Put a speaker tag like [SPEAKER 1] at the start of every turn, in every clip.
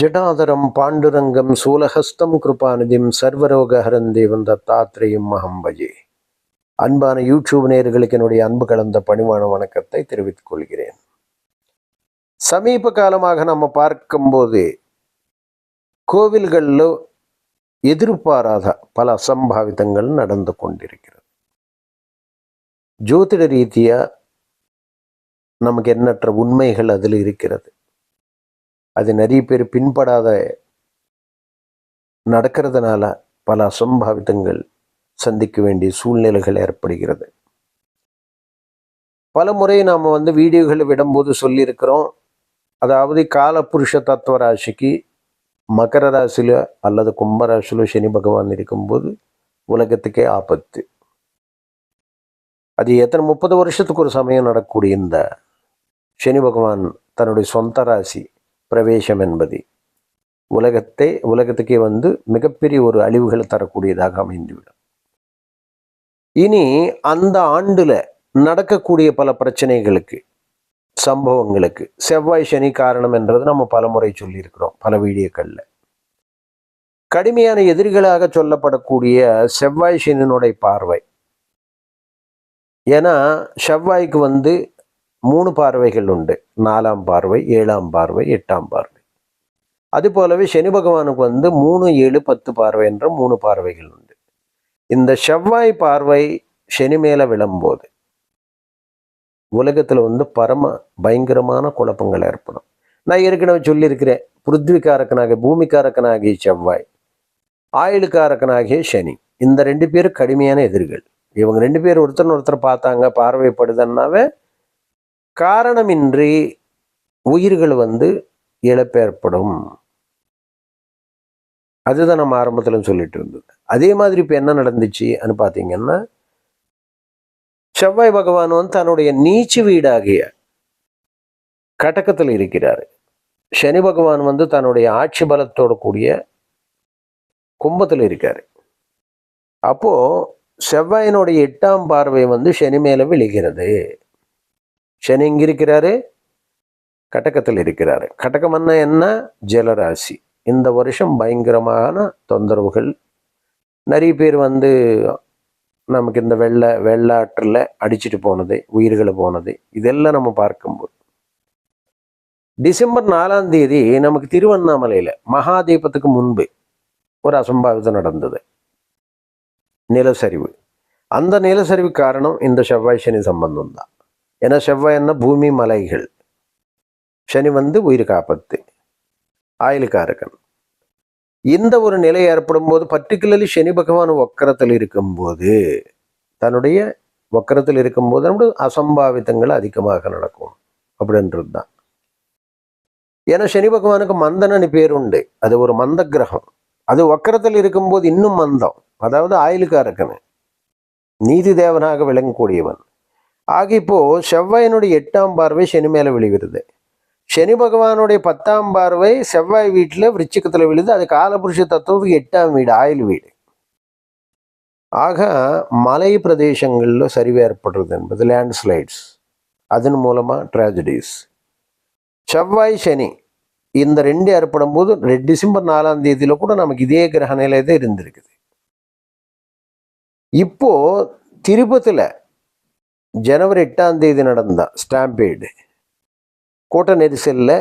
[SPEAKER 1] ஜடாதரம் பாண்டுரங்கம் சூலஹஸ்தம் கிருபாநிதிம் சர்வரோகஹரன் தேவன் தத்தாத்ரேயம் மகம்பஜே அன்பான யூடியூப் நேர்களுக்கு என்னுடைய அன்பு கலந்த பணிவான வணக்கத்தை தெரிவித்துக் கொள்கிறேன். சமீப காலமாக நம்ம பார்க்கும்போது கோவில்களில் எதிர்பாராத பல அசம்பாவிதங்கள் நடந்து கொண்டிருக்கிறது. ஜோதிட ரீதியா நமக்கு எண்ணற்ற உண்மைகள் அதில் இருக்கிறது. அது நிறைய பேர் பின்படாத நடக்கிறதுனால பல அசம்பாவிதங்கள் சந்திக்க வேண்டிய சூழ்நிலைகள் ஏற்படுகிறது. பல முறை நாம் வந்து வீடியோகளை விடும்போது சொல்லியிருக்கிறோம். அதாவது காலபுருஷ தத்துவ ராசிக்கு மகர ராசியில அல்லது கும்பராசியில சனி பகவான் இருக்கும்போது உலகத்துக்கே ஆபத்து. அது எத்தனை முப்பது வருஷத்துக்கு ஒரு சமயம் நடக்கக்கூடிய இந்த சனி பகவான் தன்னுடைய சொந்த ராசி பிரவேசம் என்பது உலகத்தை உலகத்துக்கே வந்து மிகப்பெரிய ஒரு அழிவுகளை தரக்கூடியதாக அமைந்துவிடும். இனி அந்த ஆண்டுல நடக்கக்கூடிய பல பிரச்சனைகளுக்கு சம்பவங்களுக்கு செவ்வாய் சனி காரணம் என்றது நம்ம பலமுறை சொல்லியிருக்கிறோம் பல வீடியோக்கள்ல. கடுமையான எதிரிகளாக சொல்லப்படக்கூடிய செவ்வாய் சனியினுடைய பார்வை. ஏன்னா செவ்வாய்க்கு வந்து மூணு பார்வைகள் உண்டு. நாலாம் பார்வை ஏழாம் பார்வை எட்டாம் பார்வை. அது போலவே சனி பகவானுக்கு வந்து மூணு ஏழு பத்து பார்வை என்ற மூணு பார்வைகள் உண்டு. இந்த செவ்வாய் பார்வை சனி மேலே விழும்போது உலகத்தில் வந்து பரம பயங்கரமான குழப்பங்கள் ஏற்படும். நான் ஏற்கனவே சொல்லியிருக்கிறேன் பிருத்விகாரக்கனாகிய பூமிக்காரக்கனாகிய செவ்வாய் ஆயுளுக்காரக்கனாகிய சனி இந்த ரெண்டு பேரும் கடுமையான எதிர்கள். இவங்க ரெண்டு பேர் ஒருத்தர் ஒருத்தர் பார்த்தாங்க பார்வைப்படுதுன்னாவே காரணமின்றி உயிர்கள் வந்து இழப்பேற்படும். அதுதான் நம்ம ஆரம்பத்தில் சொல்லிட்டு இருந்தது. அதே மாதிரி இப்போ என்ன நடந்துச்சுன்னு பார்த்தீங்கன்னா செவ்வாய் பகவான் வந்து தன்னுடைய நீச்சு வீடாகிய கடக்கத்தில் இருக்கிறார். சனி பகவான் வந்து தன்னுடைய ஆட்சி பலத்தோடு கூடிய கும்பத்தில் இருக்கார். அப்போ செவ்வாயினுடைய எட்டாம் பார்வை வந்து சனி மேலே விழுகிறது. சனி எங்க இருக்கிறாரு கடகத்தில் இருக்கிறாரு. கடகம்னா என்ன ஜலராசி. இந்த வருஷம் பயங்கரமான தொந்தரவுகள். நிறைய பேர் வந்து நமக்கு இந்த வெள்ள வெள்ளாற்றில் அடிச்சிட்டு போனது உயிர்களை போனது. இதெல்லாம் நம்ம பார்க்கும்போது. டிசம்பர் நாலாம் தேதி நமக்கு திருவண்ணாமலையில் மகாதீபத்துக்கு முன்பு ஒரு அசம்பாவிதம் நடந்தது. நிலச்சரிவு. அந்த நிலச்சரிவு காரணம் இந்த செவ்வாய் சனி சம்பந்தம் தான் ஏன்னா செவ்வாய் என்ன பூமி மலைகள். சனி வந்து உயிர் காப்பத்து ஆயுளுக்காரகன் இந்த ஒரு நிலை ஏற்படும் போது பர்டிகுலர்லி சனி பகவான் ஒக்கரத்தில் இருக்கும்போது தன்னுடைய ஒக்கரத்தில் இருக்கும்போது நம்முடைய அசம்பாவிதங்கள் அதிகமாக நடக்கும். அப்படின்றது தான் ஏன்னா சனி பகவானுக்கு மந்தனன்னு பேர் உண்டு. அது ஒரு மந்த கிரகம் அது வக்கரத்தில் இருக்கும்போது இன்னும் மந்தம். அதாவது ஆயுளுக்காரக்கனு நீதி தேவனாக விளங்கக்கூடியவன். ஆக இப்போ செவ்வாயினுடைய எட்டாம் பார்வை சனி மேல விழுகிறது. சனி பகவானுடைய பத்தாம் பார்வை செவ்வாய் வீட்டில் விருச்சிக்கத்தில் விழுது அது காலபுருஷ தத்துவத்துக்கு எட்டாம் வீடு ஆயுள் வீடு. ஆக மலை பிரதேசங்களில் சரிவு ஏற்படுறது என்பது லேண்ட்ஸ்லைட்ஸ் அதன் மூலமாக ட்ராஜடிஸ் செவ்வாய் சனி இந்த ரெண்டு ஏற்படும் போது ரெண்டு டிசம்பர் நாலாம் தேதியில கூட நமக்கு இதே கிரக தான் இருந்திருக்குது. இப்போ திருப்பத்தில் ஜனவரி எட்டாம் தேதி நடந்த ஸ்டாம்பேடு. கூட்ட நெரிசலில்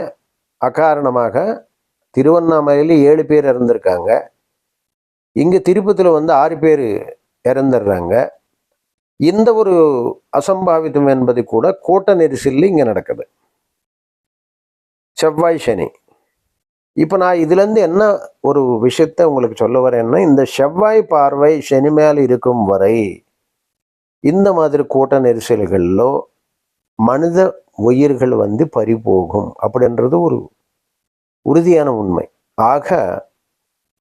[SPEAKER 1] அகாரணமாக திருவண்ணாமலையில் ஏழு பேர் இறந்துருக்காங்க. இங்கே திருப்பத்தில் வந்து ஆறு பேர் இறந்துடுறாங்க. இந்த ஒரு அசம்பாவிதம் என்பது கூட கூட்ட நெரிசலில் இங்கே நடக்குது. செவ்வாய் சனி. இப்போ நான் இதுலேருந்து என்ன ஒரு விஷயத்தை உங்களுக்கு சொல்ல வரேன்னா இந்த செவ்வாய் பார்வை சனி மேல் இருக்கும் வரை இந்த மாதிரி கூட்ட நெரிசல்களிலோ மனித உயிர்கள் வந்து பறிபோகும் அப்படின்றது ஒரு உறுதியான உண்மை. ஆக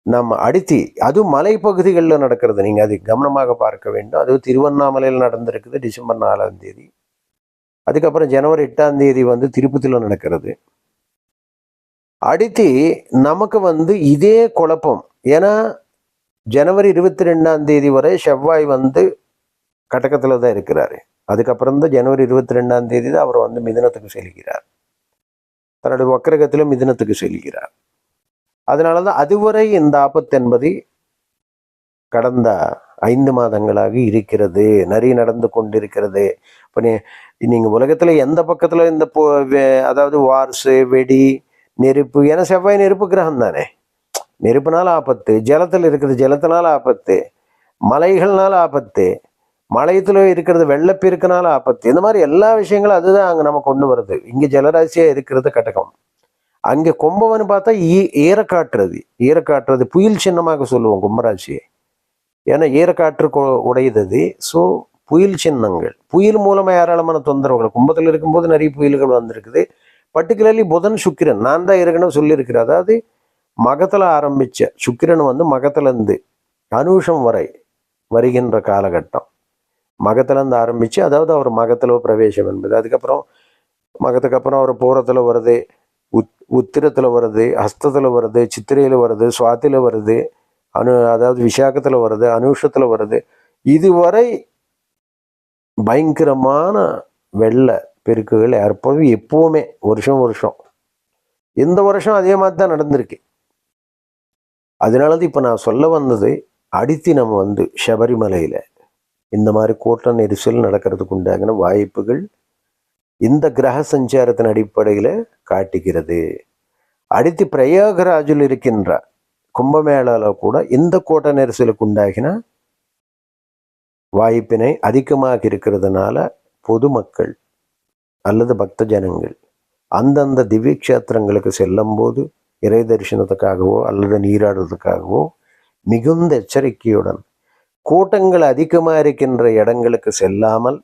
[SPEAKER 1] நம்ம அடுத்து அதுவும் மலைப்பகுதிகளில் நடக்கிறது. நீங்கள் அது கவனமாக பார்க்க வேண்டும். அது திருவண்ணாமலையில் நடந்திருக்குது டிசம்பர் நாலாம் தேதி. அதுக்கப்புறம் ஜனவரி எட்டாம் தேதி வந்து திருப்பதியில் நடக்கிறது. அடுத்து நமக்கு வந்து இதே குழப்பம். ஏன்னா ஜனவரி இருபத்தி ரெண்டாம் தேதி வரை செவ்வாய் வந்து கட்டக்கத்தில் தான் இருக்கிறாரு. அதுக்கப்புறம் தான் ஜனவரி இருபத்தி ரெண்டாம் தேதி தான் அவர் வந்து மிதனத்துக்கு செல்கிறார். தன்னுடைய வக்கரகத்திலும் மிதனத்துக்கு செல்கிறார். அதனால தான் அதுவரை இந்த ஆபத்து என்பது கடந்த ஐந்து மாதங்களாக இருக்கிறது. நிறைய நடந்து கொண்டிருக்கிறது. இப்போ நீ நீங்கள் உலகத்தில் எந்த பக்கத்தில் இந்த போ வே- அதாவது வார்ஸு வெடி நெருப்பு ஏன்னா செவ்வாய் நெருப்பு கிரகம் தானே. நெருப்புனால ஆபத்து ஜலத்தில் இருக்கிறது ஜலத்தினால ஆபத்து மலைகள்னால ஆபத்து மலையத்தில் இருக்கிறது வெள்ளப்பெருக்கினால ஆபத்து. இந்த மாதிரி எல்லா விஷயங்களும் அதுதான் அங்கே நம்ம கொண்டு வருது இங்கே ஜலராசியாக இருக்கிறது கட்டகம். அங்கே கும்பவன் பார்த்தா ஈ ஈரக்காற்றுறது ஈரக்காற்றுறது புயல் சின்னமாக சொல்லுவோம் கும்பராசியை. ஏன்னா ஈரக்காற்று கொ- உடையது ஸோ புயல் சின்னங்கள். புயல் மூலமாக ஏராளமான தொந்தரவுகள். கும்பத்தில் இருக்கும்போது நிறைய புயல்கள் வந்திருக்குது. பர்டிகுலர்லி புதன் சுக்கிரன். நான் தான் ஏற்கனவே சொல்லியிருக்கிறேன். அதாவது மகத்தில் ஆரம்பித்த சுக்கிரன் வந்து மகத்திலேருந்து அனுஷம் வரை வருகின்ற காலகட்டம். மகத்திலேருந்து ஆரம்பித்து அதாவது அவர் மகத்தில் பிரவேசம் என்பது. அதுக்கப்புறம் மகத்துக்கு அப்புறம் அவர் பூரத்தில் வருது உத் உத்திரத்தில் வருது ஹஸ்தத்தில் வருது சித்திரையில் வருது சுவாத்தியில் வருது அனு அதாவது விசாகத்தில் வருது அனுஷத்தில் வருது. இதுவரை பயங்கரமான வெள்ள பெருக்குகள் ஏற்படும் எப்போவுமே வருஷம் வருஷம். இந்த வருஷம் அதே மாதிரி தான் நடந்திருக்கு. அதனால தான் இப்போ நான் சொல்ல வந்தது அடித்து நம்ம வந்து சபரிமலையில். இந்த மாதிரி கூட்ட நெரிசல் நடக்கிறதுக்கு உண்டாகின வாய்ப்புகள் இந்த கிரக சஞ்சாரத்தின் அடிப்படையில் காட்டுகிறது. அடுத்து பிரயாகராஜில் இருக்கின்ற கும்பமேளாவில் கூட இந்த கூட்ட நெரிசலுக்கு உண்டாகின வாய்ப்பினை அதிகமாக இருக்கிறதுனால பொதுமக்கள் அல்லது பக்த ஜனங்கள் அந்தந்த திவ்ய கஷேத்திரங்களுக்கு செல்லும்போது இறை தரிசனத்துக்காகவோ அல்லது நீராடுறதுக்காகவோ மிகுந்த எச்சரிக்கையுடன் கூட்டங்கள் அதிகமாக இருக்கின்ற இடங்களுக்கு செல்லாமல்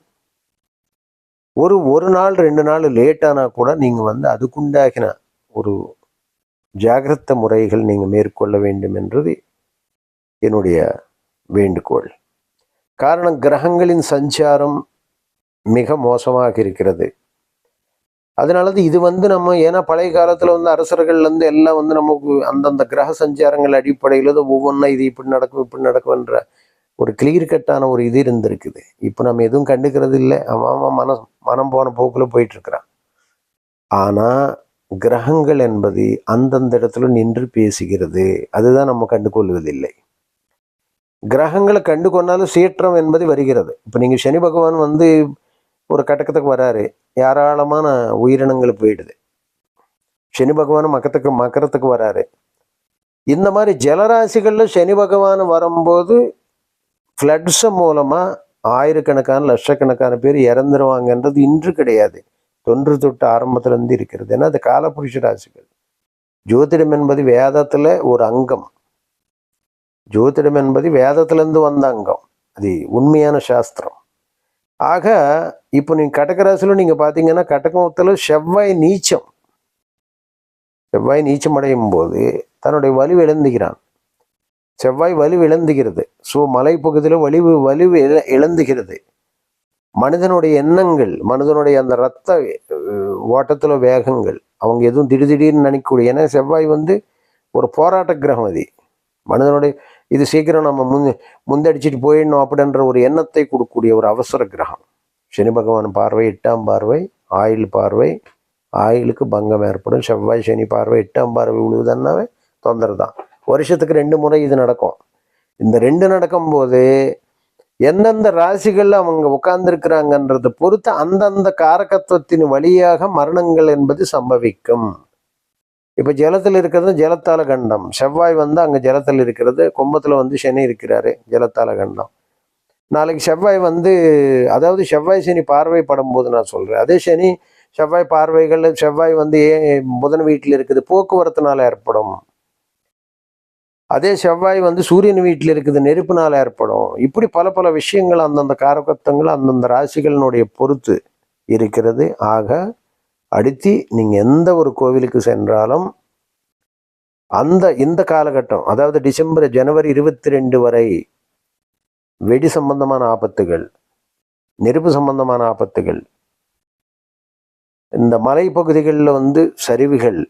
[SPEAKER 1] ஒரு ஒரு நாள் ரெண்டு நாள் லேட்டானா கூட நீங்கள் வந்து அதுக்குண்டாகின ஒரு ஜாகிரத முறைகள் நீங்கள் மேற்கொள்ள வேண்டும் என்றது என்னுடைய வேண்டுகோள். காரணம் கிரகங்களின் சஞ்சாரம் மிக மோசமாக இருக்கிறது. அதனால தான் இது வந்து நம்ம ஏன்னா பழைய காலத்தில் வந்து அரசர்கள்லேருந்து எல்லாம் வந்து நமக்கு அந்தந்த கிரக சஞ்சாரங்கள் அடிப்படையில் தான் ஒவ்வொன்றா இது இப்படி நடக்கும் இப்படி நடக்கும்ன்ற ஒரு கிளியர் கட்டான ஒரு இது இருந்திருக்குது. இப்போ நம்ம எதுவும் கண்டுக்கிறது இல்லை. அவன் மனம் மனம் போன போக்கில் போயிட்டுருக்கிறான். ஆனால் கிரகங்கள் என்பது அந்தந்த இடத்துல நின்று பேசுகிறது. அதுதான் நம்ம கண்டுகொள்வதில்லை. கிரகங்களை கண்டு கொண்டாலும் சீற்றம் என்பது வருகிறது. இப்போ நீங்கள் சனி பகவான் வந்து ஒரு கட்டக்கத்துக்கு வராரு. ஏராளமான உயிரினங்கள் போயிடுது. சனி பகவான் மக்கத்துக்கு மக்கரத்துக்கு வராரு. இந்த மாதிரி ஜலராசிகளில் சனி பகவான் வரும்போது ஃப்ளட்ஸு மூலமாக ஆயிரக்கணக்கான லட்சக்கணக்கான பேர் இறந்துருவாங்கன்றது இன்று கிடையாது. தொன்று தொட்டு ஆரம்பத்திலேருந்து இருக்கிறது. ஏன்னா அது காலபுருஷ ராசிகள். ஜோதிடம் என்பது வேதத்தில் ஒரு அங்கம். ஜோதிடம் என்பது வேதத்திலேருந்து வந்த அங்கம். அது உண்மையான சாஸ்திரம். ஆக இப்போ நீங்கள் கடகராசியில் நீங்கள் பார்த்தீங்கன்னா கடகத்தில் செவ்வாய் நீச்சம். செவ்வாய் நீச்சம் அடையும் போது தன்னுடைய வலி எழுந்துகிறான். செவ்வாய் வலிவு இழந்துகிறது ஸோ மலைப்பகுதியில் வலிவு வலிவு இழ இழந்துகிறது மனிதனுடைய எண்ணங்கள் மனிதனுடைய அந்த ரத்த ஓட்டத்தில் வேகங்கள் அவங்க எதுவும் திடீர் திடீர்னு நினைக்கக்கூடிய ஏன்னா செவ்வாய் வந்து ஒரு போராட்ட கிரகம் அது. மனிதனுடைய இது சீக்கிரம் நம்ம முன் முந்தடிச்சிட்டு போயிடணும் அப்படின்ற ஒரு எண்ணத்தை கொடுக்கக்கூடிய ஒரு அவசர கிரகம். சனி பகவான் பார்வை எட்டாம் பார்வை ஆயில் பார்வை ஆயிலுக்கு பங்கம் ஏற்படும். செவ்வாய் சனி பார்வை எட்டாம் பார்வை விழுவுதுன்னாவே தொந்தரவு தான். வருஷத்துக்கு ரெண்டு முறை இது நடக்கும். இந்த ரெண்டு நடக்கும்போது எந்தெந்த ராசிகளில் அவங்க உட்கார்ந்துருக்கிறாங்கன்றதை பொறுத்து அந்தந்த காரகத்துவத்தின் வழியாக மரணங்கள் என்பது சம்பவிக்கும். இப்போ ஜலத்தில் இருக்கிறது ஜலத்தால கண்டம். செவ்வாய் வந்து அங்கே ஜலத்தில் இருக்கிறது. கும்பத்தில் வந்து சனி இருக்கிறாரு. ஜலத்தால கண்டம். நாளைக்கு செவ்வாய் வந்து அதாவது செவ்வாய் சனி பார்வைப்படும் போது நான் சொல்கிறேன் அதே சனி செவ்வாய் பார்வைகள் செவ்வாய் வந்து ஏன் புதன் வீட்டில் இருக்குது. போக்குவரத்துனால ஏற்படும். அதே செவ்வாய் வந்து சூரியன் வீட்டில் இருக்குது நெருப்புனால் ஏற்படும். இப்படி பல பல விஷயங்கள் அந்தந்த காரகத்தங்கள் அந்தந்த ராசிகளினுடைய பொறுத்து இருக்கிறது. ஆக அடுத்து நீங்கள் எந்த ஒரு கோவிலுக்கு சென்றாலும் அந்த இந்த காலகட்டம் அதாவது டிசம்பர் ஜனவரி இருபத்தி ரெண்டு வரை வெடி சம்பந்தமான ஆபத்துகள் நெருப்பு சம்பந்தமான ஆபத்துகள் இந்த மலைப்பகுதிகளில் வந்து சரிவுகள்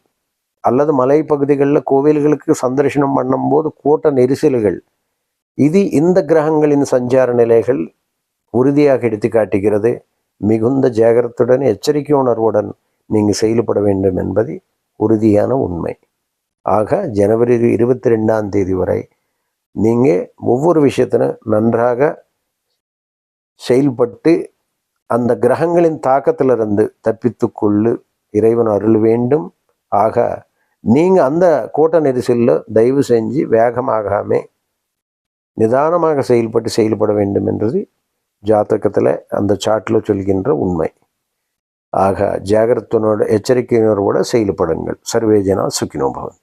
[SPEAKER 1] அல்லது மலைப்பகுதிகளில் கோவில்களுக்கு சந்தர்சனம் பண்ணும்போது கூட்ட நெரிசல்கள். இது இந்த கிரகங்களின் சஞ்சார நிலைகள் உறுதியாக எடுத்து காட்டுகிறது. மிகுந்த ஜாகிரத்துடன் எச்சரிக்கை உணர்வுடன் நீங்கள் செயல்பட வேண்டும் என்பது உறுதியான உண்மை. ஆக ஜனவரி இருபத்தி ரெண்டாம் தேதி வரை நீங்கள் ஒவ்வொரு விஷயத்திலும் நன்றாக செயல்பட்டு அந்த கிரகங்களின் தாக்கத்திலிருந்து தப்பித்துக்கொள்ளு இறைவன் அருள் வேண்டும். ஆக நீங்கள் அந்த கூட்ட நெரிசலில் தயவு செஞ்சு வேகமாகாமே நிதானமாக செயல்பட்டு செயல்பட வேண்டும் என்றது ஜாதகத்தில் அந்த சாட்டில் சொல்கின்ற உண்மை. ஆக ஜாகிரத்தனோட எச்சரிக்கையினரோட செயல்படுங்கள். சர்வேஜனா சுக்கினோ பவன்